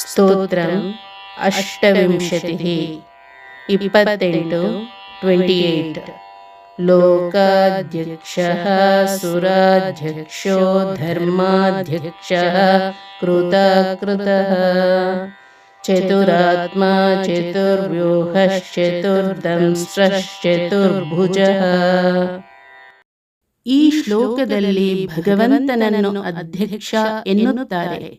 ಸ್ತೋತ್ರಂ ಅಷ್ಟವಿಂಶತಿः ಇಪ್ಪತ್ತೆಂಟು twenty eight ಲೋಕಾಧ್ಯಕ್ಷಃ ಸುರಾಧ್ಯಕ್ಷೋ ಧರ್ಮಾಧ್ಯಕ್ಷಃ ಕೃತಕೃತಃ ಚತುರಾತ್ಮ ಚತುರ್ವ್ಯೂಹಶ್ಚತುರ್ದಂಸ್ರಶ್ಚತುರ್ಭುಜಃ ಈ ಶ್ಲೋಕದಲ್ಲಿ ಭಗವಂತನನ್ನು ಅಧ್ಯಕ್ಷ ಎನ್ನುತ್ತಾರೆ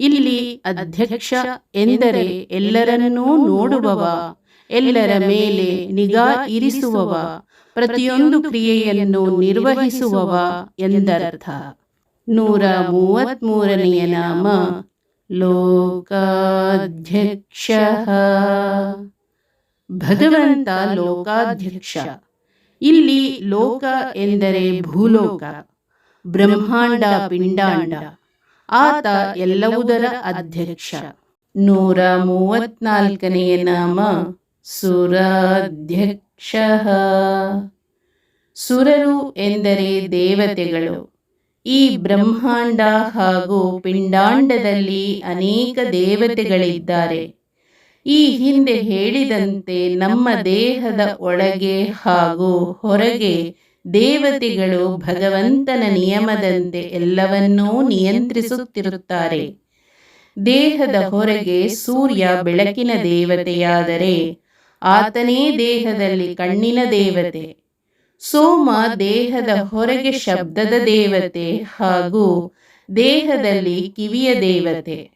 ಇಲ್ಲಿ ಅಧ್ಯಕ್ಷ ಎಂದರೆ ಎಲ್ಲರನ್ನೂ ನೋಡುವವ ಎಲ್ಲರ ಮೇಲೆ ನಿಗಾ ಇರಿಸುವವ ಪ್ರತಿಯೊಂದು ಕ್ರಿಯೆಯನ್ನು ನಿರ್ವಹಿಸುವವ ಎಂದರ್ಥ. ನೂರ ಮೂವತ್ಮೂರನೆಯ ನಾಮ ಲೋಕಾಧ್ಯಕ್ಷ. ಭಗವಂತ ಲೋಕಾಧ್ಯಕ್ಷ. ಇಲ್ಲಿ ಲೋಕ ಎಂದರೆ ಭೂಲೋಕ ಬ್ರಹ್ಮಾಂಡ ಪಿಂಡಾಂಡ. ಆತ ಎಲ್ಲವುದರ ಅಧ್ಯಕ್ಷ. ನೂರ ಮೂವತ್ನಾಲ್ಕನೆಯ ನಾಮ ಸುರಾಧ್ಯಕ್ಷ. ಸುರರು ಎಂದರೆ ದೇವತೆಗಳು. ಈ ಬ್ರಹ್ಮಾಂಡ ಹಾಗೂ ಪಿಂಡಾಂಡದಲ್ಲಿ ಅನೇಕ ದೇವತೆಗಳಿದ್ದಾರೆ. ಈ ಹಿಂದೆ ಹೇಳಿದಂತೆ ನಮ್ಮ ದೇಹದ ಒಳಗೆ ಹಾಗೂ ಹೊರಗೆ ದೇವತೆಗಳು ಭಗವಂತನ ನಿಯಮದಂತೆ ಎಲ್ಲವನ್ನೂ ನಿಯಂತ್ರಿಸುತ್ತಿರುತ್ತಾರೆ. ದೇಹದ ಹೊರಗೆ ಸೂರ್ಯ ಬೆಳಕಿನ ದೇವತೆಯಾದರೆ ಆತನೇ ದೇಹದಲ್ಲಿ ಕಣ್ಣಿನ ದೇವತೆ, ಸೋಮ ದೇಹದ ಹೊರಗೆ ಶಬ್ದದ ದೇವತೆ ಹಾಗೂ ದೇಹದಲ್ಲಿ ಕಿವಿಯ ದೇವತೆ,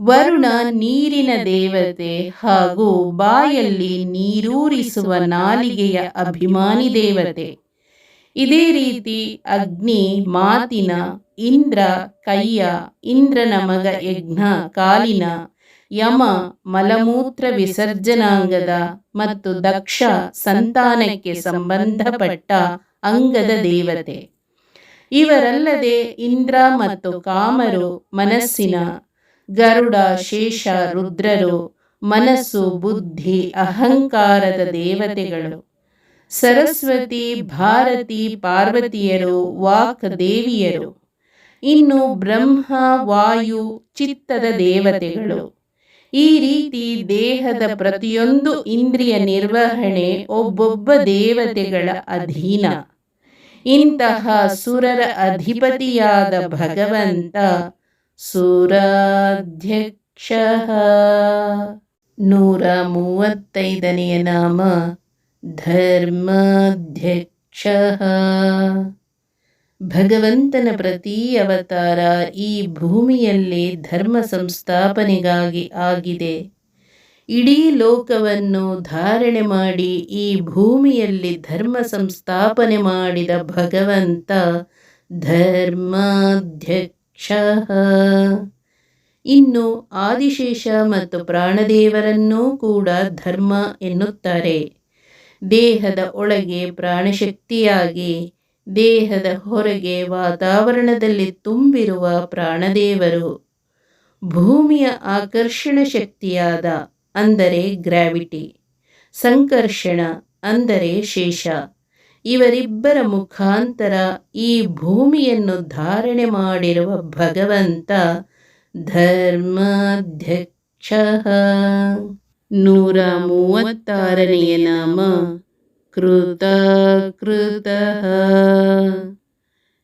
ವರುಣ ನೀರಿನ ದೇವತೆ ಹಾಗೂ ಬಾಯಲ್ಲಿ ನೀರೂರಿಸುವ ನಾಲಿಗೆಯ ಅಭಿಮಾನಿ ದೇವತೆ. ಇದೇ ರೀತಿ ಅಗ್ನಿ ಮಾತಿನ ಇಂದ್ರ ಕೈಯ ಇಂದ್ರನ ಮಗ ಯಜ್ಞ ಕಾಲಿನ ಯಮ ಮಲಮೂತ್ರ ವಿಸರ್ಜನಾಂಗದ ಮತ್ತು ದಕ್ಷ ಸಂತಾನಕ್ಕೆ ಸಂಬಂಧಪಟ್ಟ ಅಂಗದ ದೇವತೆ. ಇವರಲ್ಲದೆ ಇಂದ್ರ ಮತ್ತು ಕಾಮರು ಮನಸ್ಸಿನ ಗರುಡ, ಶೇಷ, ರುದ್ರರು ಮನಸ್ಸು, ಬುದ್ಧಿ, ಅಹಂಕಾರದ ದೇವತೆಗಳು. ಸರಸ್ವತಿ, ಭಾರತಿ, ಪಾರ್ವತಿಯರು, ವಾಕ್ ದೇವಿಯರು. ಇನ್ನು ಬ್ರಹ್ಮ, ವಾಯು, ಚಿತ್ತದ ದೇವತೆಗಳು. ಈ ರೀತಿ ದೇಹದ ಪ್ರತಿಯೊಂದು ಇಂದ್ರಿಯ ನಿರ್ವಹಣೆ ಒಬ್ಬೊಬ್ಬ ದೇವತೆಗಳ ಅಧೀನ. ಇಂತಹ ಸುರರ ಅಧಿಪತಿಯಾದ ಭಗವಂತ ಸುರಾಧ್ಯಕ್ಷ. ನೂರ ಮೂವತ್ತೈದನೆಯ ನಾಮ. ಧರ್ಮಾಧ್ಯಕ್ಷ ಭಗವಂತನ ಪ್ರತಿ ಅವತಾರ ಈ ಭೂಮಿಯಲ್ಲಿ ಧರ್ಮ ಸಂಸ್ಥಾಪನೆಗಾಗಿ ಆಗಿದೆ. ಇಡೀ ಲೋಕವನ್ನು ಧಾರಣೆ ಮಾಡಿ ಈ ಭೂಮಿಯಲ್ಲಿ ಧರ್ಮ ಸಂಸ್ಥಾಪನೆ ಮಾಡಿದ ಭಗವಂತ ಧರ್ಮಾಧ್ಯಕ್ಷ. ಇನ್ನು ಆದಿಶೇಷ ಮತ್ತು ಪ್ರಾಣದೇವರನ್ನೂ ಕೂಡ ಧರ್ಮ ಎನ್ನುತ್ತಾರೆ. ದೇಹದ ಒಳಗೆ ಪ್ರಾಣಶಕ್ತಿಯಾಗಿ, ದೇಹದ ಹೊರಗೆ ವಾತಾವರಣದಲ್ಲಿ ತುಂಬಿರುವ ಪ್ರಾಣದೇವರು. ಭೂಮಿಯ ಆಕರ್ಷಣ ಶಕ್ತಿಯಾದ, ಅಂದರೆ ಗ್ರಾವಿಟಿ. ಸಂಕರ್ಷಣ, ಅಂದರೆ ಶೇಷ. ಇವರಿಬ್ಬರ ಮುಖಾಂತರ ಈ ಭೂಮಿಯನ್ನು ಧಾರಣೆ ಮಾಡಿರುವ ಭಗವಂತ ಧರ್ಮಾಧ್ಯಕ್ಷ. ನೂರ ಮೂವತ್ತಾರನೆಯ ನಾಮ. ಕೃತ ಕೃತ.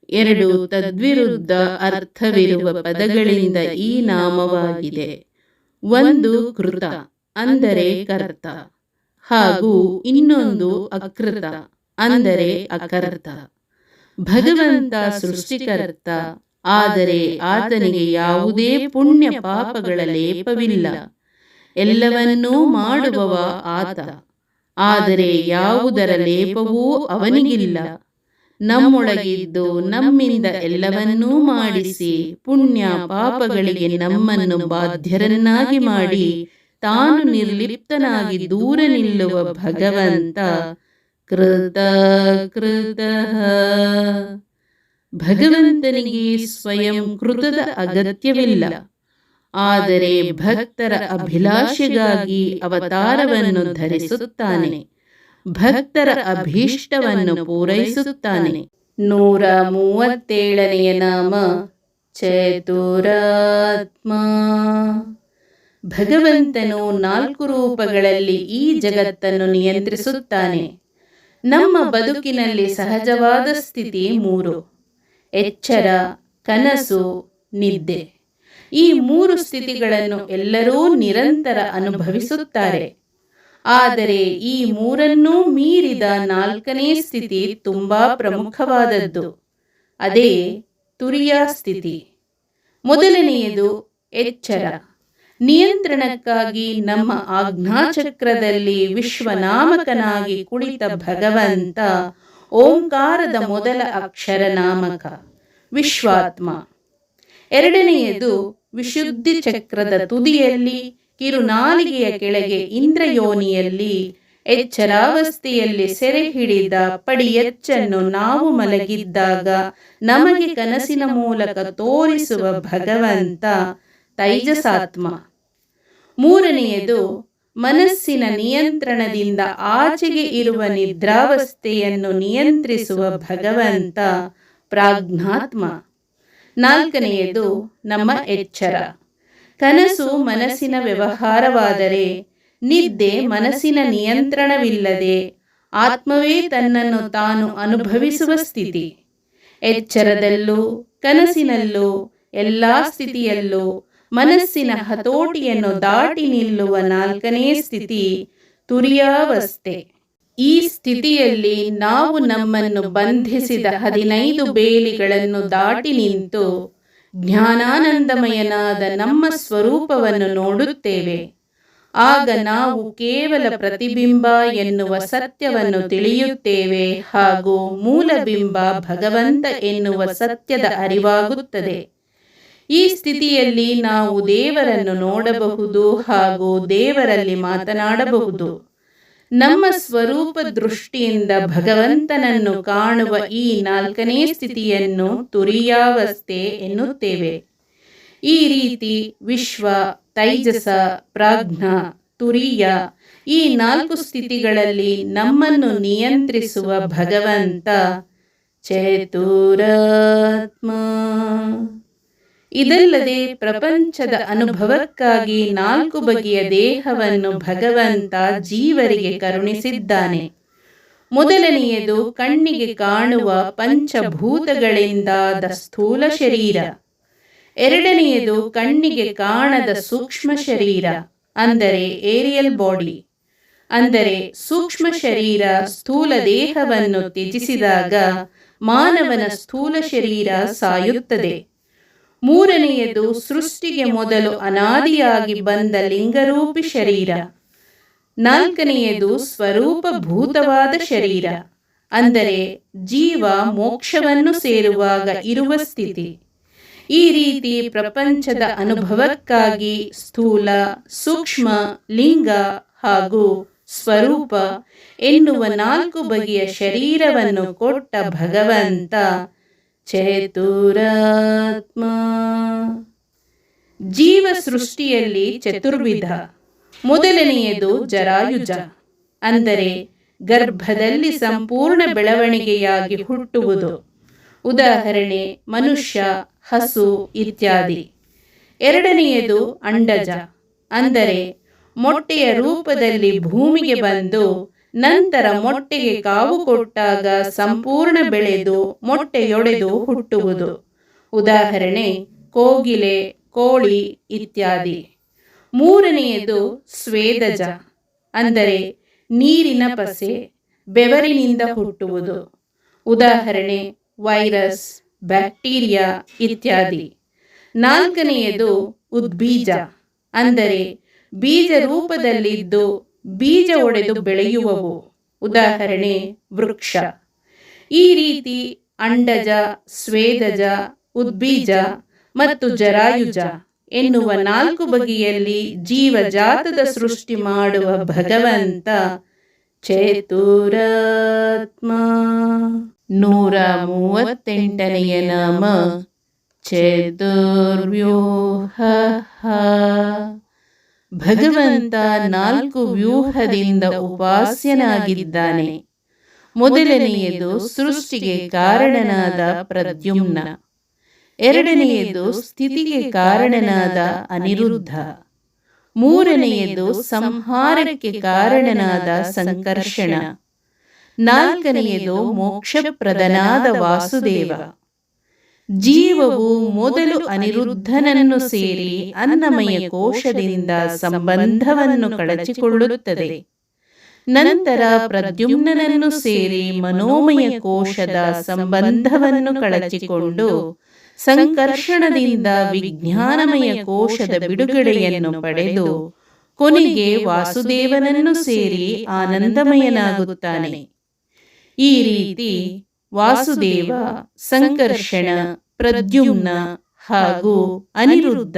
ಎರಡು ತದ್ವಿರುದ್ಧ ಅರ್ಥವಿರುವ ಪದಗಳಿಂದ ಈ ನಾಮವಾಗಿದೆ. ಒಂದು ಕೃತ, ಅಂದರೆ ಕರ್ತ. ಹಾಗೂ ಇನ್ನೊಂದು ಅಕೃತ, ಅಂದರೆ ಅಕರ್ತ. ಭಗವಂತ ಸೃಷ್ಟಿಕರ್ತ, ಆದರೆ ಆತನಿಗೆ ಯಾವುದೇ ಪುಣ್ಯ ಪಾಪಗಳ ಲೇಪವಿಲ್ಲ. ಎಲ್ಲವನ್ನೂ ಮಾಡುವವ ಆತ. ಆದರೆ ಯಾವುದರ ಲೇಪವೂ ಅವನಿಗಿಲ್ಲ. ನಮ್ಮೊಳಗಿದ್ದು ನಮ್ಮಿಂದ ಎಲ್ಲವನ್ನೂ ಮಾಡಿಸಿ ಪುಣ್ಯ ಪಾಪಗಳಿಗೆ ನಮ್ಮನ್ನು ಬಾಧ್ಯರನ್ನಾಗಿ ಮಾಡಿ, ತಾನು ನಿರ್ಲಿಪ್ತನಾಗಿ ದೂರ ನಿಲ್ಲುವ ಭಗವಂತ ಕೃತ ಕೃತ. ಭಗವಂತನಿಗೆ ಸ್ವಯಂ ಕೃತದ ಅಗತ್ಯವಿಲ್ಲ. ಆದರೆ ಭಕ್ತರ ಅಭಿಲಾಷೆಗಾಗಿ ಅವತಾರವನ್ನು ಧರಿಸುತ್ತಾನೆ. ಭಕ್ತರ ಅಭೀಷ್ಟವನ್ನು ಪೂರೈಸುತ್ತಾನೆ. ನೂರ ಮೂವತ್ತೇಳನೆಯ ನಾಮ ಚತುರಾತ್ಮ. ಭಗವಂತನು ನಾಲ್ಕು ರೂಪಗಳಲ್ಲಿ ಈ ಜಗತ್ತನ್ನು ನಿಯಂತ್ರಿಸುತ್ತಾನೆ. ನಮ್ಮ ಬದುಕಿನಲ್ಲಿ ಸಹಜವಾದ ಸ್ಥಿತಿ ಮೂರು. ಎಚ್ಚರ ಕನಸು ನಿದ್ದೆ. ಈ ಮೂರು ಸ್ಥಿತಿಗಳನ್ನು ಎಲ್ಲರೂ ನಿರಂತರ ಅನುಭವಿಸುತ್ತಾರೆ. ಆದರೆ ಈ ಮೂರನ್ನೂ ಮೀರಿದ ನಾಲ್ಕನೇ ಸ್ಥಿತಿ ತುಂಬಾ ಪ್ರಮುಖವಾದದ್ದು. ಅದೇ ತುರಿಯ ಸ್ಥಿತಿ. ಮೊದಲನೆಯದು ಎಚ್ಚರ. ನಿಯಂತ್ರಣಕ್ಕಾಗಿ ನಮ್ಮ ಆಜ್ಞಾಚಕ್ರದಲ್ಲಿ ವಿಶ್ವನಾಮಕನಾಗಿ ಕುಳಿತ ಭಗವಂತ ಓಂಕಾರದ ಮೊದಲ ಅಕ್ಷರ ನಾಮಕ ವಿಶ್ವಾತ್ಮ. ಎರಡನೆಯದು ವಿಶುದ್ಧಿ ಚಕ್ರದ ತುದಿಯಲ್ಲಿ, ಕಿರುನಾಲಿಗೆಯ ಕೆಳಗೆ ಇಂದ್ರಯೋನಿಯಲ್ಲಿ, ಎಚ್ಚರಾವಸ್ಥೆಯಲ್ಲಿ ಸೆರೆ ಹಿಡಿದ ಪಡಿಯಚ್ಚನ್ನು ನಾವು ಮಲಗಿದ್ದಾಗ ನಮಗೆ ಕನಸಿನ ಮೂಲಕ ತೋರಿಸುವ ಭಗವಂತ ತೈಜಸಾತ್ಮ. ಮೂರನೆಯದು, ಮನಸ್ಸಿನ ನಿಯಂತ್ರಣದಿಂದ ಆಚೆಗೆ ಇರುವ ನಿದ್ರಾವಸ್ಥೆಯನ್ನು ನಿಯಂತ್ರಿಸುವ ಭಗವಂತ ಪ್ರಾಜ್ಞಾತ್ಮ. ನಾಲ್ಕನೆಯದು ನಮ್ಮ ಎಚ್ಚರ. ಕನಸು ಮನಸ್ಸಿನ ವ್ಯವಹಾರವಾದರೆ ನಿದ್ದೆ ಮನಸ್ಸಿನ ನಿಯಂತ್ರಣವಿಲ್ಲದೆ ಆತ್ಮವೇ ತನ್ನನ್ನು ತಾನು ಅನುಭವಿಸುವ ಸ್ಥಿತಿ. ಎಚ್ಚರದಲ್ಲೂ ಕನಸಿನಲ್ಲೂ ಎಲ್ಲ ಸ್ಥಿತಿಯಲ್ಲೂ ಮನಸ್ಸಿನ ಹತೋಟಿಯನ್ನು ದಾಟಿ ನಿಲ್ಲುವ ನಾಲ್ಕನೇ ಸ್ಥಿತಿ ತುರಿಯಾವಸ್ಥೆ. ಈ ಸ್ಥಿತಿಯಲ್ಲಿ ನಾವು ನಮ್ಮನ್ನು ಬಂಧಿಸಿದ ಹದಿನೈದು ಬೇಲಿಗಳನ್ನು ದಾಟಿ ನಿಂತು ಜ್ಞಾನಾನಂದಮಯನಾದ ನಮ್ಮ ಸ್ವರೂಪವನ್ನು ನೋಡುತ್ತೇವೆ. ಆಗ ನಾವು ಕೇವಲ ಪ್ರತಿಬಿಂಬ ಎನ್ನುವ ಸತ್ಯವನ್ನು ತಿಳಿಯುತ್ತೇವೆ ಹಾಗೂ ಮೂಲಬಿಂಬ ಭಗವಂತ ಎನ್ನುವ ಸತ್ಯದ ಅರಿವಾಗುತ್ತದೆ. ಈ ಸ್ಥಿತಿಯಲ್ಲಿ ನಾವು ದೇವರನ್ನು ನೋಡಬಹುದು ಹಾಗೂ ದೇವರಲ್ಲಿ ಮಾತನಾಡಬಹುದು. ನಮ್ಮ ಸ್ವರೂಪ ದೃಷ್ಟಿಯಿಂದ ಭಗವಂತನನ್ನು ಕಾಣುವ ಈ ನಾಲ್ಕನೇ ಸ್ಥಿತಿಯನ್ನು ತುರಿಯಾವಸ್ಥೆ ಎನ್ನುತ್ತೇವೆ. ಈ ರೀತಿ ವಿಶ್ವ, ತೈಜಸ, ಪ್ರಾಜ್ಞ, ತುರಿಯ ಈ ನಾಲ್ಕು ಸ್ಥಿತಿಗಳಲ್ಲಿ ನಮ್ಮನ್ನು ನಿಯಂತ್ರಿಸುವ ಭಗವಂತ ಚತುರಾತ್ಮ. ಇದಲ್ಲದೆ ಪ್ರಪಂಚದ ಅನುಭವಕ್ಕಾಗಿ ನಾಲ್ಕು ಬಗೆಯ ದೇಹವನ್ನು ಭಗವಂತ ಜೀವರಿಗೆ ಕರುಣಿಸಿದ್ದಾನೆ. ಮೊದಲನೆಯದು ಕಣ್ಣಿಗೆ ಕಾಣುವ ಪಂಚಭೂತಗಳಿಂದಾದ ಸ್ಥೂಲ ಶರೀರ. ಎರಡನೆಯದು ಕಣ್ಣಿಗೆ ಕಾಣದ ಸೂಕ್ಷ್ಮ ಶರೀರ, ಅಂದರೆ ಏರಿಯಲ್ ಬಾಡಿ. ಅಂದರೆ ಸೂಕ್ಷ್ಮ ಶರೀರ ಸ್ಥೂಲ ದೇಹವನ್ನು ತ್ಯಜಿಸಿದಾಗ ಮಾನವನ ಸ್ಥೂಲ ಶರೀರ ಸಾಯುತ್ತದೆ. ಮೂರನೆಯದು ಸೃಷ್ಟಿಗೆ ಮೊದಲು ಅನಾದಿಯಾಗಿ ಬಂದ ಲಿಂಗರೂಪಿ ಶರೀರ. ನಾಲ್ಕನೆಯದು ಸ್ವರೂಪಭೂತವಾದ ಶರೀರ. ಅಂದರೆ ಜೀವ ಮೋಕ್ಷವನ್ನು ಸೇರುವಾಗ ಇರುವ ಸ್ಥಿತಿ. ಈ ರೀತಿ ಪ್ರಪಂಚದ ಅನುಭವಕ್ಕಾಗಿ ಸ್ಥೂಲ, ಸೂಕ್ಷ್ಮ, ಲಿಂಗ ಹಾಗೂ ಸ್ವರೂಪ ಎನ್ನುವ ನಾಲ್ಕು ಬಗೆಯ ಶರೀರವನ್ನು ಕೊಟ್ಟ ಭಗವಂತ ಚತುರಾತ್ಮ. ಜೀವ ಸೃಷ್ಟಿಯಲ್ಲಿ ಚತುರ್ವಿಧ. ಮೊದಲನೆಯದು ಜರಾಯುಜ. ಅಂದರೆ ಗರ್ಭದಲ್ಲಿ ಸಂಪೂರ್ಣ ಬೆಳವಣಿಗೆಯಾಗಿ ಹುಟ್ಟುವುದು. ಉದಾಹರಣೆ, ಮನುಷ್ಯ, ಹಸು ಇತ್ಯಾದಿ. ಎರಡನೆಯದು ಅಂಡಜ. ಅಂದರೆ ಮೊಟ್ಟೆಯ ರೂಪದಲ್ಲಿ ಭೂಮಿಗೆ ಬಂದು ನಂತರ ಮೊಟ್ಟೆಗೆ ಕಾವು ಕೊಟ್ಟಾಗ ಸಂಪೂರ್ಣ ಬೆಳೆದು ಮೊಟ್ಟೆಯೊಡೆದು ಹುಟ್ಟುವುದು. ಉದಾಹರಣೆ, ಕೋಗಿಲೆ, ಕೋಳಿ ಇತ್ಯಾದಿ. ಮೂರನೆಯದು ಸ್ವೇದಜ, ಅಂದರೆ ನೀರಿನ ಪಸೆ, ಬೆವರಿನಿಂದ ಹುಟ್ಟುವುದು. ಉದಾಹರಣೆ, ವೈರಸ್, ಬ್ಯಾಕ್ಟೀರಿಯಾ ಇತ್ಯಾದಿ. ನಾಲ್ಕನೆಯದು ಉದ್ಬೀಜ, ಅಂದರೆ ಬೀಜ ರೂಪದಲ್ಲಿದ್ದು ಬೀಜ ಒಡೆದು ಬೆಳೆಯುವವು. ಉದಾಹರಣೆ, ವೃಕ್ಷ. ಈ ರೀತಿ ಅಂಡಜ, ಸ್ವೇದಜ, ಉದ್ಬೀಜ ಮತ್ತು ಜರಾಯುಜ ಎನ್ನುವ ನಾಲ್ಕು ಬಗೆಯಲ್ಲಿ ಜೀವಜಾತದ ಸೃಷ್ಟಿ ಮಾಡುವ ಭಗವಂತ ಚೇತುರಾತ್ಮ. ನೂರ ಮೂವತ್ತೆಂಟನೆಯ ನಾಮ ಚತುರ್ವ್ಯೂಹ. ಭಗವಂತ ನಾಲ್ಕು ವ್ಯೂಹದಿಂದ ಉಪಾಸ್ಯನಾಗಿದ್ದಾನೆ. ಮೊದಲನೆಯದು ಸೃಷ್ಟಿಗೆ ಕಾರಣನಾದ ಪ್ರದ್ಯುಮ್ನ. ಎರಡನೆಯದು ಸ್ಥಿತಿಗೆ ಕಾರಣನಾದ ಅನಿರುದ್ಧ. ಮೂರನೆಯದು ಸಂಹಾರಕ್ಕೆ ಕಾರಣನಾದ ಸಂಕರ್ಷಣ. ನಾಲ್ಕನೆಯದು ಮೋಕ್ಷಪ್ರದನಾದ ವಾಸುದೇವ. ಜೀವವು ಮೊದಲು ಅನಿರುದ್ಧನನ್ನು ಸೇರಿ ಅನ್ನಮಯ ಕೋಶದಿಂದ ಸಂಬಂಧವನ್ನು ಕಳಚಿಕೊಳ್ಳುತ್ತದೆ. ನಂತರ ಪ್ರದ್ಯುಮ್ನನನ್ನು ಸೇರಿ ಮನೋಮಯ ಕೋಶದ ಸಂಬಂಧವನ್ನು ಕಳಚಿಕೊಂಡು ಸಂಕರ್ಷಣದಿಂದ ವಿಜ್ಞಾನಮಯ ಕೋಶದ ಬಿಡುಗಡೆಯನ್ನು ಪಡೆದು ಕೊನೆಗೆ ವಾಸುದೇವನನ್ನು ಸೇರಿ ಆನಂದಮಯನಾಗುತ್ತಾನೆ. ಈ ರೀತಿ ವಾಸುದೇವ, ಸಂಕರ್ಷಣ, ಪ್ರದ್ಯುಮ್ನ ಹಾಗೂ ಅನಿರುದ್ಧ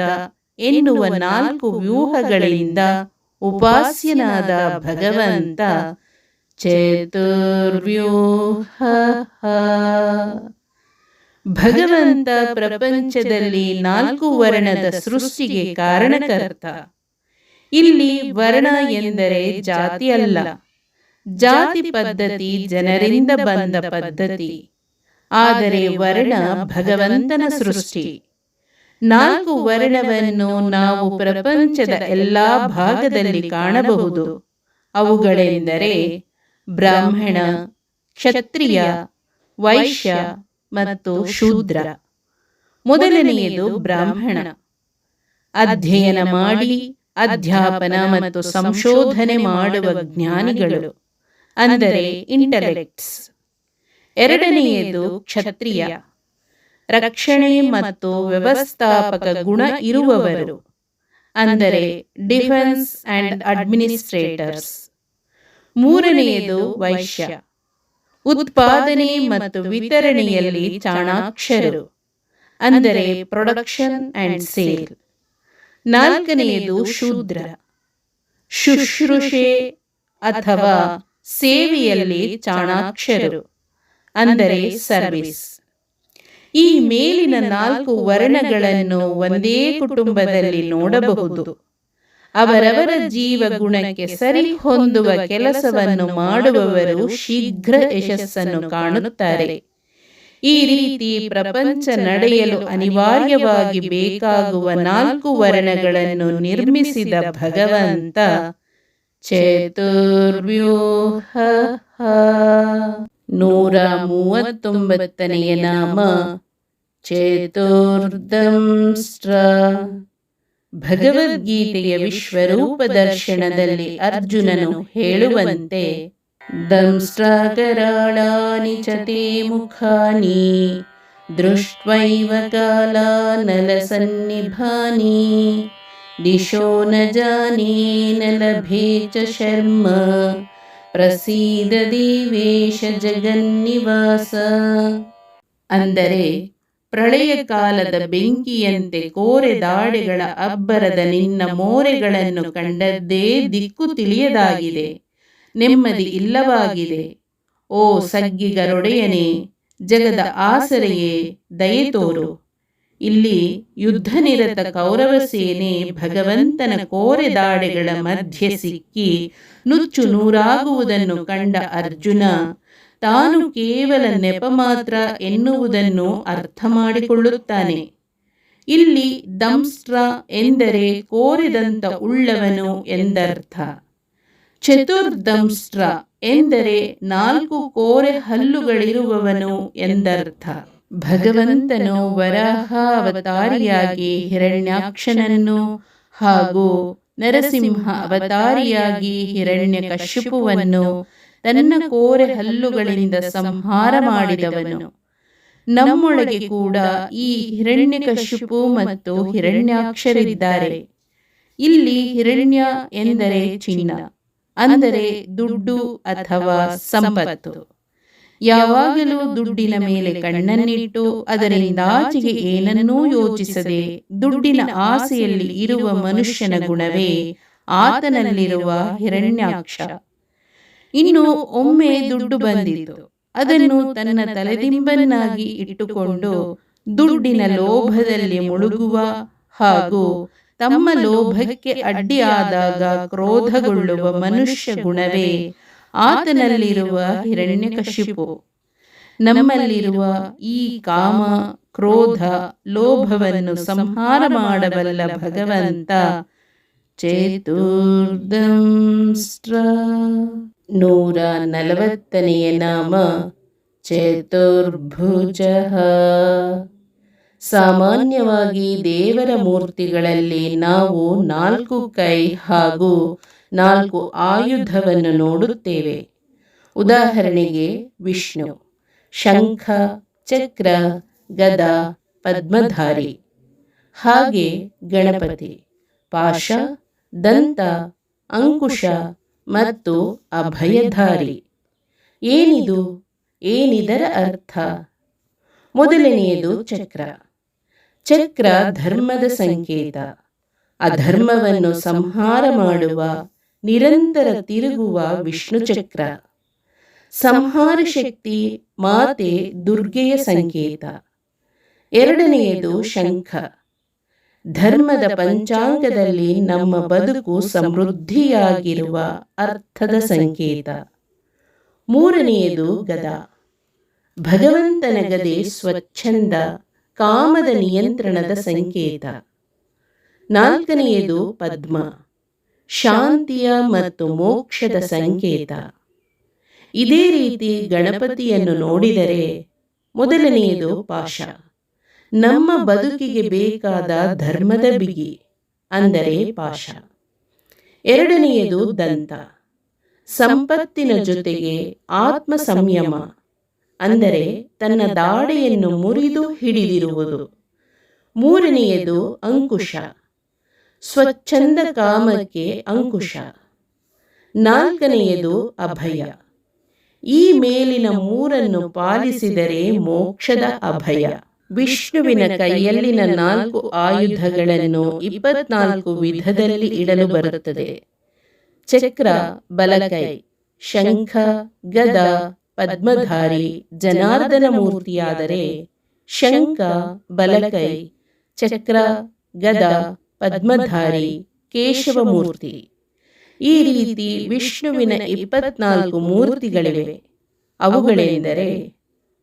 ಎನ್ನುವ ನಾಲ್ಕು ವ್ಯೂಹಗಳಿಂದ ಉಪಾಸ್ಯನಾದ ಭಗವಂತ ಚತುರ್ವ್ಯೂಹ. ಭಗವಂತ ಪ್ರಪಂಚದಲ್ಲಿ ನಾಲ್ಕು ವರ್ಣದ ಸೃಷ್ಟಿಗೆ ಕಾರಣಕರ್ತ. ಇಲ್ಲಿ ವರ್ಣ ಎಂದರೆ ಜಾತಿ ಅಲ್ಲ ಜಾತಿ ಪದ್ಧತಿ ಜನರಿಂದ ಬಂದ ಪದ್ಧತಿ. ಆದರೆ ವರ್ಣ ಭಗವಂತನ ಸೃಷ್ಟಿ. ನಾಲ್ಕು ವರ್ಣವನ್ನು ನಾವು ಪ್ರಪಂಚದ ಎಲ್ಲಾ ಭಾಗದಲ್ಲಿ ಕಾಣಬಹುದು. ಅವುಗಳೆಂದರೆ ಬ್ರಾಹ್ಮಣ, ಕ್ಷತ್ರಿಯ, ವೈಶ್ಯ ಮತ್ತು ಶೂದ್ರ. ಮೊದಲನೆಯದು ಬ್ರಾಹ್ಮಣ. ಅಧ್ಯಯನ ಮಾಡಿ, ಅಧ್ಯಾಪನ ಮತ್ತು ಸಂಶೋಧನೆ ಮಾಡುವ ಜ್ಞಾನಿಗಳು. ಅಂದರೆ ಇಂಟೆಲೆಕ್ಟ್ಸ್ ಎರಡನೆಯದು ಕ್ಷತ್ರಿಯ. ರಕ್ಷಣೆ ಮತ್ತು ವ್ಯವಸ್ಥಾಪಕ ಗುಣ ಇರುವವರು. ಅಂದರೆ ಡಿಫೆನ್ಸ್ ಅಂಡ್ ಅಡ್ಮಿನಿಸ್ಟ್ರೇಟರ್ಸ್ ಮೂರನೆಯದು ವೈಶ್ಯ. ಉತ್ಪಾದನೆ ಮತ್ತು ವಿತರಣೆಯಲ್ಲಿ ಚಾಣಾಕ್ಷರು. ಅಂದರೆ ಪ್ರೊಡಕ್ಷನ್ ಅಂಡ್ ಸೇಲ್ ನಾಲ್ಕನೆಯದು ಶೂದ್ರ. ಶುಶ್ರೂಷೆ ಅಥವಾ ಸೇವೆಯಲ್ಲಿ ಚಾಣಾಕ್ಷರು. ಅಂದರೆ ಸರ್ವಿಸ್. ಈ ಮೇಲಿನ ನಾಲ್ಕು ವರ್ಣಗಳನ್ನು ಒಂದೇ ಕುಟುಂಬದಲ್ಲಿ ನೋಡಬಹುದು. ಅವರವರ ಜೀವ ಗುಣಕ್ಕೆ ಸರಿ ಹೊಂದುವ ಕೆಲಸವನ್ನು ಮಾಡುವವರು ಶೀಘ್ರ ಯಶಸ್ಸನ್ನು ಕಾಣುತ್ತಾರೆ. ಈ ರೀತಿ ಪ್ರಪಂಚ ನಡೆಯಲು ಅನಿವಾರ್ಯವಾಗಿ ಬೇಕಾಗುವ ನಾಲ್ಕು ವರ್ಣಗಳನ್ನು ನಿರ್ಮಿಸಿದ ಭಗವಂತ ಚತುರ್ವ್ಯೂಹ ನೂರ ಮೂವತ್ತೊಂಬತ್ತನೆಯ ನಾಮ ಚತುರ್ದಂಸ್ಟ್ರ ಭಗವದ್ಗೀತೆಯ ವಿಶ್ವರೂಪ ದರ್ಶನದಲ್ಲಿ ಅರ್ಜುನನು ಹೇಳುವಂತೆ ದಂಸ್ಟ್ರಾಕರಾಳಾನಿ ಚ ತೇ ಮುಖಾನಿ, ದೃಷ್ಟ್ವೈವ ಕಾಲಾನಲಸನ್ನಿಭಾನಿ ನ ಜಾನೇ ನ ಲಭೇ ಚ ಶರ್ಮ ಪ್ರಸೀದ ದೇವೇಶ ಜಗನ್ನಿವಾಸ ಅಂದರೆ ಪ್ರಳಯ ಕಾಲದ ಬೆಂಕಿಯಂತೆ ಕೋರೆದಾಡೆಗಳ ಅಬ್ಬರದ ನಿನ್ನ ಮೋರೆಗಳನ್ನು ಕಂಡದ್ದೇ ದಿಕ್ಕು ತಿಳಿಯದಾಗಿದೆ, ನೆಮ್ಮದಿ ಇಲ್ಲವಾಗಿದೆ. ಓ ಸಗ್ಗಿಗರೊಡೆಯನೇ, ಜಗದ ಆಸರೆಯೇ, ದಯೆ ತೋರು. ಇಲ್ಲಿ ಯುದ್ಧನಿರತ ಕೌರವ ಸೇನೆ ಭಗವಂತನ ಕೋರೆದಾಡೆಗಳ ಮಧ್ಯೆ ಸಿಕ್ಕಿ ನುಚ್ಚು ನೂರಾಗುವುದನ್ನು ಕಂಡ ಅರ್ಜುನ, ತಾನು ಕೇವಲ ನೆಪ ಮಾತ್ರ ಎನ್ನುವುದನ್ನು ಅರ್ಥ ಮಾಡಿಕೊಳ್ಳುತ್ತಾನೆ. ಇಲ್ಲಿ ದಂಸ್ಟ್ರ ಎಂದರೆ ಕೋರೆದಂತ ಉಳ್ಳವನು ಎಂದರ್ಥ. ಚತುರ್ದಂಸ್ಟ್ರ ಎಂದರೆ ನಾಲ್ಕು ಕೋರೆ ಹಲ್ಲುಗಳಿರುವವನು ಎಂದರ್ಥ. ಭಗವಂತನು ವರಾಹ ಅವತಾರಿಯಾಗಿ ಹಿರಣ್ಯಾಕ್ಷನನ್ನು ಹಾಗೂ ನರಸಿಂಹ ಅವತಾರಿಯಾಗಿ ಹಿರಣ್ಯ ಕಶ್ಯಪುವನ್ನು ತನ್ನ ಕೋರೆ ಹಲ್ಲುಗಳಿಂದ ಸಂಹಾರ ಮಾಡಿದವನು. ನಮ್ಮೊಳಗೆ ಕೂಡ ಈ ಹಿರಣ್ಯಕಶಿಪು ಮತ್ತು ಹಿರಣ್ಯಾಕ್ಷರಿದ್ದಾರೆ. ಇಲ್ಲಿ ಹಿರಣ್ಯ ಎಂದರೆ ಚಿನ್ನ, ಅಂದರೆ ದುಡ್ಡು ಅಥವಾ ಸಂಪತ್ತು. ಯಾವಾಗಲೂ ದುಡ್ಡಿನ ಮೇಲೆ ಕಣ್ಣನ್ನಿಟ್ಟು ಅದರಿಂದಾಚೆಗೆ ಏನನ್ನೂ ಯೋಚಿಸದೆ ದುಡ್ಡಿನ ಆಸೆಯಲ್ಲಿ ಇರುವ ಮನುಷ್ಯನ ಗುಣವೇ ಆತನಲ್ಲಿರುವ ಹಿರಣ್ಯಾಕ್ಷ. ಇನ್ನು ಒಮ್ಮೆ ದುಡ್ಡು ಬಂದಿತು ಅದನ್ನು ತನ್ನ ತಲೆದಿಂಬನ್ನಾಗಿ ಇಟ್ಟುಕೊಂಡು ದುಡ್ಡಿನ ಲೋಭದಲ್ಲಿ ಮುಳುಗುವ ಹಾಗೂ ತಮ್ಮ ಲೋಭಕ್ಕೆ ಅಡ್ಡಿಯಾದಾಗ ಕ್ರೋಧಗೊಳ್ಳುವ ಮನುಷ್ಯ ಗುಣವೇ ಆತನಲ್ಲಿರುವ ಹಿರಣ್ಯಕಶಿಪು ನಮ್ಮಲ್ಲಿರುವ ಈ ಕಾಮ, ಕ್ರೋಧ, ಲೋಭವನ್ನು ಸಂಹಾರ ಮಾಡಬಲ್ಲ ಭಗವಂತ ಚೇತುರ್ದಂಸ್ಟ್ರ ನೂರ ನಲವತ್ತನೆಯ ನಾಮ ಚತುರ್ಭುಜ. ಸಾಮಾನ್ಯವಾಗಿ ದೇವರ ಮೂರ್ತಿಗಳಲ್ಲಿ ನಾವು ನಾಲ್ಕು ಕೈ ಹಾಗೂ ನಾಲ್ಕು ಆಯುಧವನ್ನು ನೋಡುತ್ತೇವೆ. ಉದಾಹರಣೆಗೆ ವಿಷ್ಣು, ಶಂಖ, ಚಕ್ರ, ಗದ, ಪದ್ಮಧಾರಿ. ಹಾಗೆ ಗಣಪತಿ, ಪಾಶ, ದಂತ, ಅಂಕುಶ ಮತ್ತು ಅಭಯಧಾರಿ. ಏನಿದು? ಏನಿದರ ಅರ್ಥ? ಮೊದಲನೆಯದು ಚಕ್ರ. ಚಕ್ರ ಧರ್ಮದ ಸಂಕೇತ. ಅಧರ್ಮವನ್ನು ಸಂಹಾರ ಮಾಡುವ ನಿರಂತರ ತಿರುಗುವ ವಿಷ್ಣು ಚಕ್ರ ಸಂಹಾರ ಶಕ್ತಿ ಮಾತೆ ದುರ್ಗೆಯ ಸಂಕೇತ. ಎರಡನೆಯದು ಶಂಖ. ಧರ್ಮದ ಪಂಚಾಂಗದಲ್ಲಿ ನಮ್ಮ ಬದುಕು ಸಮೃದ್ಧಿಯಾಗಿರುವ ಅರ್ಥದ ಸಂಕೇತ. ಮೂರನೆಯದು ಗದ. ಭಗವಂತನ ಗದೆ ಸ್ವಚ್ಛಂದ, ಕಾಮದ ನಿಯಂತ್ರಣದ ಸಂಕೇತ. ನಾಲ್ಕನೆಯದು ಪದ್ಮ. ಶಾಂತಿಯ ಮತ್ತು ಮೋಕ್ಷದ ಸಂಕೇತ. ಇದೇ ರೀತಿ ಗಣಪತಿಯನ್ನು ನೋಡಿದರೆ ಮೊದಲನೆಯದು ಪಾಶ ನಮ್ಮ ಬದುಕಿಗೆ ಬೇಕಾದ ಧರ್ಮದ ಬಿಗಿ ಅಂದರೆ ಪಾಶ ಎರಡನೆಯದು ದಂತ. ಸಂಪತ್ತಿನ ಜೊತೆಗೆ ಆತ್ಮ ಸಂಯಮ ಅಂದರೆ ತನ್ನ ದಾಡೆಯನ್ನು ಮುರಿದು ಹಿಡಿದಿರುವುದು. ಮೂರನೆಯದು ಅಂಕುಶ. ಸ್ವಚ್ಛಂದ ಕಾಮಕ್ಕೆ ಅಂಕುಶ. ನಾಲ್ಕನೆಯದು ಅಭಯ. ಈ ಮೇಲಿನ ಮೂರನ್ನು ಪಾಲಿಸಿದರೆ ಮೋಕ್ಷದ ಅಭಯ. ವಿಷ್ಣುವಿನ ಕೈಯಲ್ಲಿನ ನಾಲ್ಕು ಆಯುಧಗಳನ್ನು ಇಪ್ಪತ್ನಾಲ್ಕು ವಿಧದಲ್ಲಿ ಇಡಲು ಬರುತ್ತದೆ. ಚಕ್ರ ಬಲಕೈ ಶಂಖ, ಗದ, ಪದ್ಮಧಾರಿ, ಜನಾರ್ದನ ಮೂರ್ತಿಯಾದರೆ ಶಂಖ ಬಲಕೈ ಚಕ್ರ, ಗದ ಪದ್ಮಧಾರಿ ಕೇಶವ ಮೂರ್ತಿ ಈ ರೀತಿ ವಿಷ್ಣುವಿನ ಇಪ್ಪತ್ನಾಲ್ಕು ಮೂರ್ತಿಗಳಿವೆ. ಅವುಗಳೆಂದರೆ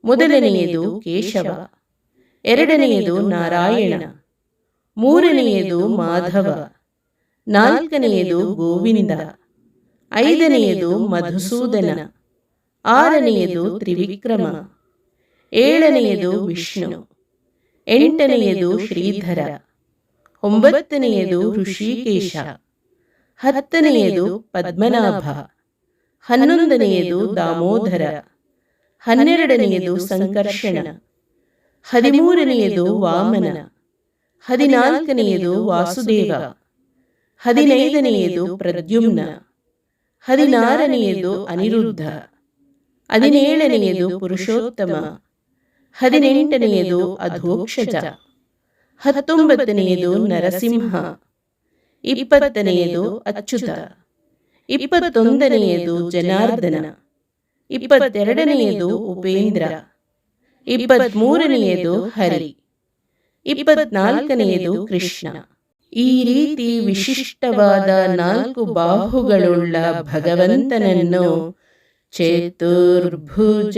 ಮೊದಲನೆಯದು ಕೇಶವ, ಎರಡನೆಯದು ನಾರಾಯಣ, ಮೂರನೆಯದು ಮಾಧವ, ನಾಲ್ಕನೆಯದು ಗೋವಿಂದ, ಐದನೆಯದು ಮಧುಸೂದನ, ಆರನೆಯದು ತ್ರಿವಿಕ್ರಮ, ಏಳನೆಯದು ವಿಷ್ಣು, ಎಂಟನೆಯದು ಶ್ರೀಧರ. ಒಂಬತ್ತನೆಯದು ಋಷಿಕೇಶ ಹತ್ತನೆಯದು ಪದ್ಮನಾಭ ಹನ್ನೊಂದನೆಯದು ದಾಮೋದರ ಹನ್ನೆರಡನೆಯದು ಸಂಕರ್ಷಣ ಹದಿಮೂರನೆಯದು ವಾಮನ ಹದಿನಾಲ್ಕನೆಯದು ವಾಸುದೇವ ಹದಿನೈದನೆಯದು ಪ್ರದ್ಯುಮ್ನ ಹದಿನಾರನೆಯದು ಅನಿರುದ್ಧ ಹದಿನೇಳನೆಯದು ಪುರುಷೋತ್ತಮ ಹದಿನೆಂಟನೆಯದು ಅಧೋಕ್ಷಜ. ಹತ್ತೊಂಬತ್ತನೆಯದು ನರಸಿಂಹ, ಇಪ್ಪತ್ತನೆಯದು ಅಚ್ಯುತ, ಇಪ್ಪತ್ತೊಂದನೆಯದು ಜನಾರ್ದನ, ಇಪ್ಪತ್ತೆರಡನೆಯದು ಉಪೇಂದ್ರ, ಇಪ್ಪತ್ತ್ಮೂರನೆಯದು ಹರಿ ಇಪ್ಪತ್ನಾಲ್ಕನೆಯದು ಕೃಷ್ಣ. ಈ ರೀತಿ ವಿಶಿಷ್ಟವಾದ ನಾಲ್ಕು ಬಾಹುಗಳುಳ್ಳ ಭಗವಂತನನ್ನು ಚೇತುರ್ಭುಜ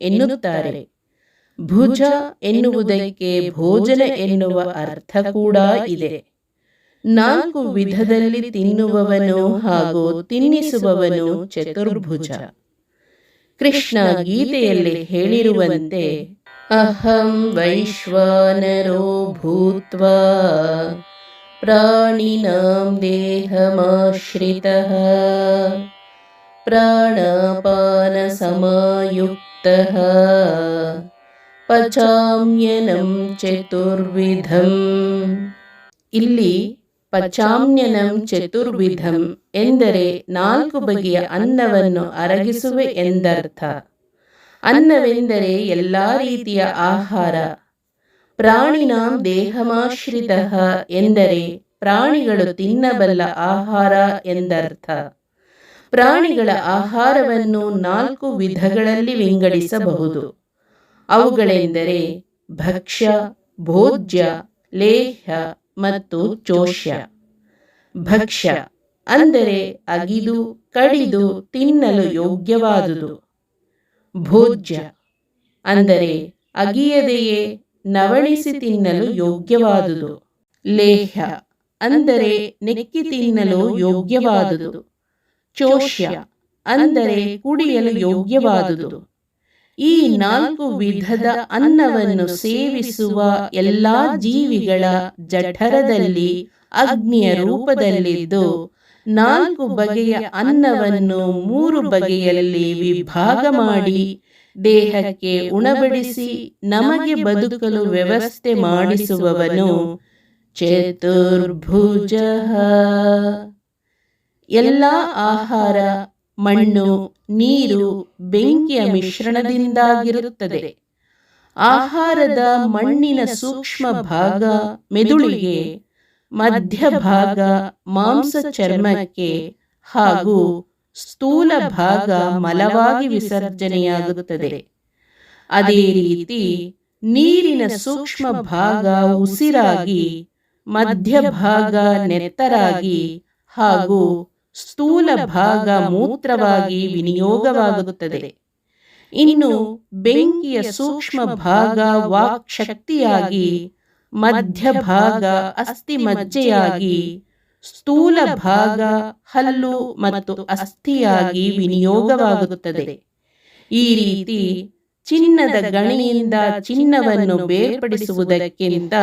ಎನ್ನುತ್ತಾರೆ. ಭುಜ ಎನ್ನುವುದಕ್ಕೆ ಭೋಜನ ಎನ್ನುವ ಅರ್ಥ ಕೂಡ ಇದೆ. ನಾಲ್ಕು ವಿಧದಲ್ಲಿ ತಿನ್ನುವವನು ಹಾಗೂ ತಿನ್ನಿಸುವವನು ಚತುರ್ಭುಜ. ಕೃಷ್ಣ ಗೀತೆಯಲ್ಲಿ ಹೇಳಿರುವಂತೆ, ಅಹಂ ವೈಶ್ವಾನರೋ ಭೂತ್ವಾ, ಪ್ರಾಣಿನಾಂ ದೇಹಮಾಶ್ರಿತಃ, ಪ್ರಾಣಾಪಾನಸಮಾಯುಕ್ತಃ ಪಚಾಮ್ಯನಂ ಚತುರ್ವಿಧಂ. ಇಲ್ಲಿ ಪಚಾಮ್ಯನಂ ಚತುರ್ವಿಧಂ ಎಂದರೆ ನಾಲ್ಕು ಬಗೆಯ ಅನ್ನವನ್ನು ಅರಗಿಸುವೆ ಎಂದರ್ಥ. ಅನ್ನವೆಂದರೆ ಎಲ್ಲ ರೀತಿಯ ಆಹಾರ. ಪ್ರಾಣಿನಾಂ ದೇಹಮಾಶ್ರಿತ ಎಂದರೆ ಪ್ರಾಣಿಗಳು ತಿನ್ನಬಲ್ಲ ಆಹಾರ ಎಂದರ್ಥ. ಪ್ರಾಣಿಗಳ ಆಹಾರವನ್ನು ನಾಲ್ಕು ವಿಧಗಳಲ್ಲಿ ವಿಂಗಡಿಸಬಹುದು. ಅವುಗಳೆಂದರೆ ಭಕ್ಷ್ಯ, ಭೋಜ್ಯ ಲೇಹ್ಯ ಮತ್ತು ಚೋಷ್ಯ. ಭಕ್ಷ್ಯ ಅಂದರೆ ಅಗಿದು, ಕಡಿದು, ತಿನ್ನಲು ಯೋಗ್ಯವಾದುದು. ಭೋಜ್ಯ ಅಂದರೆ ಅಗಿಯದೆಯೇ ನವಳಿಸಿ ತಿನ್ನಲು ಯೋಗ್ಯವಾದುದು. ಲೇಹ್ಯ ಅಂದರೆ ನೆಕ್ಕಿ ತಿನ್ನಲು ಯೋಗ್ಯವಾದುದು. ಚೋಷ್ಯ ಅಂದರೆ ಕುಡಿಯಲು ಯೋಗ್ಯವಾದುದು. ಈ ನಾಲ್ಕು ವಿಧದ ಅನ್ನವನ್ನು ಸೇವಿಸುವ ಎಲ್ಲಾ ಜೀವಿಗಳ ಜಠರದಲ್ಲಿ, ಅಗ್ನಿಯ ರೂಪದಲ್ಲಿದ್ದು, ನಾಲ್ಕು ಬಗೆಯ ಅನ್ನವನ್ನು ಮೂರು ಬಗೆಯಲ್ಲಿ ವಿಭಾಗ ಮಾಡಿ, ದೇಹಕ್ಕೆ ಉಣಬಡಿಸಿ, ನಮಗೆ ಬದುಕಲು ವ್ಯವಸ್ಥೆ ಮಾಡಿಸುವವನು ಚತುರ್ಭುಜ. ಎಲ್ಲ ಆಹಾರ ಮಣ್ಣು, ನೀರು, ಬೆಂಕಿಯ ಮಿಶ್ರಣದಿಂದಾಗಿರುತ್ತದೆ. ಆಹಾರದ ಮಣ್ಣಿನ ಸೂಕ್ಷ್ಮ ಭಾಗ ಮೆದುಳಿಗೆ, ಮಧ್ಯಭಾಗ ಮಾಂಸ ಚರ್ಮಕ್ಕೆ ಹಾಗೂ ಸ್ಥೂಲ ಭಾಗ ಮಲವಾಗಿ ವಿಸರ್ಜನೆಯಾಗುತ್ತದೆ. ಅದೇ ರೀತಿ ನೀರಿನ ಸೂಕ್ಷ್ಮ ಭಾಗ ಉಸಿರಾಗಿ, ಮಧ್ಯಭಾಗ ನೆತ್ತರಾಗಿ ಹಾಗೂ ಸ್ಥೂಲ ಭಾಗ ಮೂತ್ರವಾಗಿ ವಿನಿಯೋಗವಾಗುತ್ತದೆ. ಇನ್ನು ಬೆಂಕಿಯ ಸೂಕ್ಷ್ಮ ಭಾಗ ವಾಕ್ ಶಕ್ತಿಯಾಗಿ ಮಧ್ಯಭಾಗ ಅಸ್ಥಿ ಮಜ್ಜೆಯಾಗಿ, ಸ್ಥೂಲ ಭಾಗ ಹಲ್ಲು ಮತ್ತು ಅಸ್ಥಿಯಾಗಿ ವಿನಿಯೋಗವಾಗುತ್ತದೆ. ಈ ರೀತಿ ಚಿನ್ನದ ಗಣಿಯಿಂದ ಚಿನ್ನವನ್ನು ಬೇರ್ಪಡಿಸುವುದಕ್ಕಿಂತ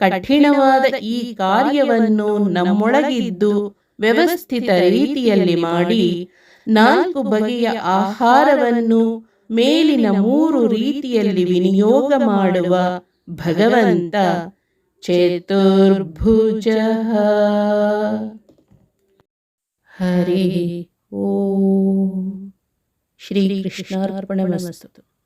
ಕಠಿಣವಾದ ಈ ಕಾರ್ಯವನ್ನು ನಮ್ಮೊಳಗಿದ್ದು ವ್ಯವಸ್ಥಿತ ರೀತಿಯಲ್ಲಿ ಮಾಡಿ ನಾಲ್ಕು ಬಗೆಯ ಆಹಾರವನ್ನು ಮೇಲಿನ ಮೂರು ರೀತಿಯಲ್ಲಿ ವಿನಿಯೋಗ ಮಾಡುವ ಭಗವಂತ ಚತುರ್ಭುಜ. ಹರಿ ಓಂ. ಶ್ರೀಕೃಷ್ಣಾರ್ಪಣಮಸ್ತು.